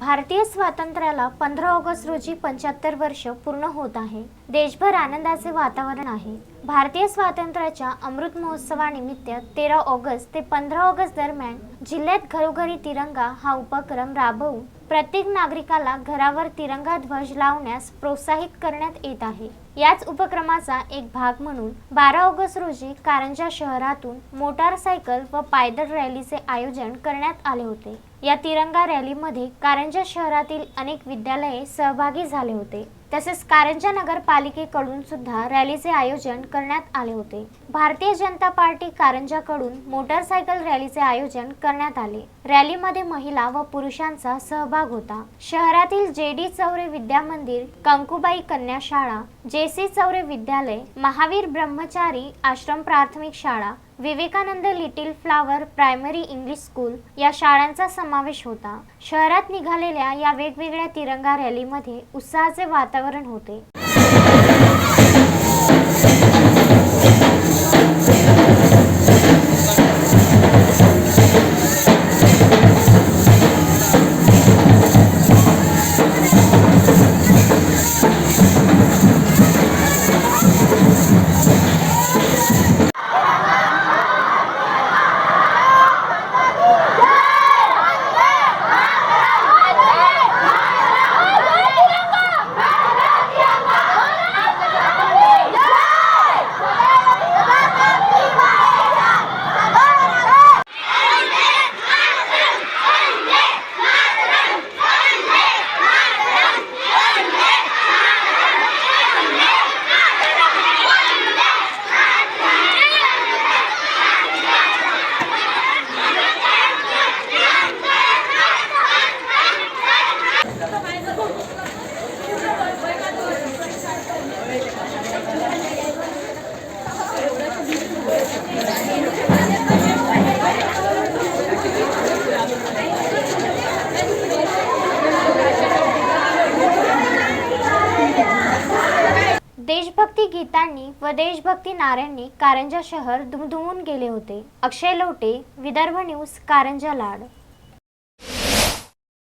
भारतीय स्वातंत्र्याला पंधरा ऑगस्ट रोजी पंच्याहत्तर वर्ष पूर्ण होत आहे. देशभर आनंदाचे वातावरण आहे. भारतीय स्वातंत्र्याच्या अमृत महोत्सवानिमित्त तेरा ऑगस्ट ते पंधरा ऑगस्ट दरम्यान जिल्ह्यात घरोघरी तिरंगा हा उपक्रम राबवून प्रत्येक नागरिकाला घरावर तिरंगा ध्वज लावण्यास प्रोत्साहित करण्यात येत आहे. याच उपक्रमाचा एक भाग म्हणून बारा ऑगस्ट रोजी कारंजा शहरातून मोटारसायकल व पायदळ रॅलीचे आयोजन करण्यात आले होते. या तिरंगा रॅलीमध्ये कारंजा शहरातील अनेक विद्यालये सहभागी झाले होते. तसेच कारंजा नगरपालिकेकडून सुद्धा रॅलीचे आयोजन करण्यात आले होते. भारतीय जनता पार्टी कारंजाकडून मोटारसायकल रॅलीचे आयोजन करण्यात आले. रॅलीमध्ये महिला व पुरुषांचा सहभाग होता. शहरातील जे डी चौरे विद्या मंदिर कंकुबाई कन्या शाळा जे सी चौरे विद्यालय महावीर ब्रह्मचारी आश्रम प्राथमिक शाळा Vivekanand little flower primary English school या शाळांचा समावेश होता. शहरात निघालेल्या या वेगवेगळ्या तिरंगा रॅलीमध्ये उत्साहाचे वातावरण होते. देशभक्ती गीतांनी व देशभक्ती नाऱ्यांनी कारंजा शहर दुमदुमून गेले होते. अक्षय लोटे विदर्भ न्यूज कारंजा लाड.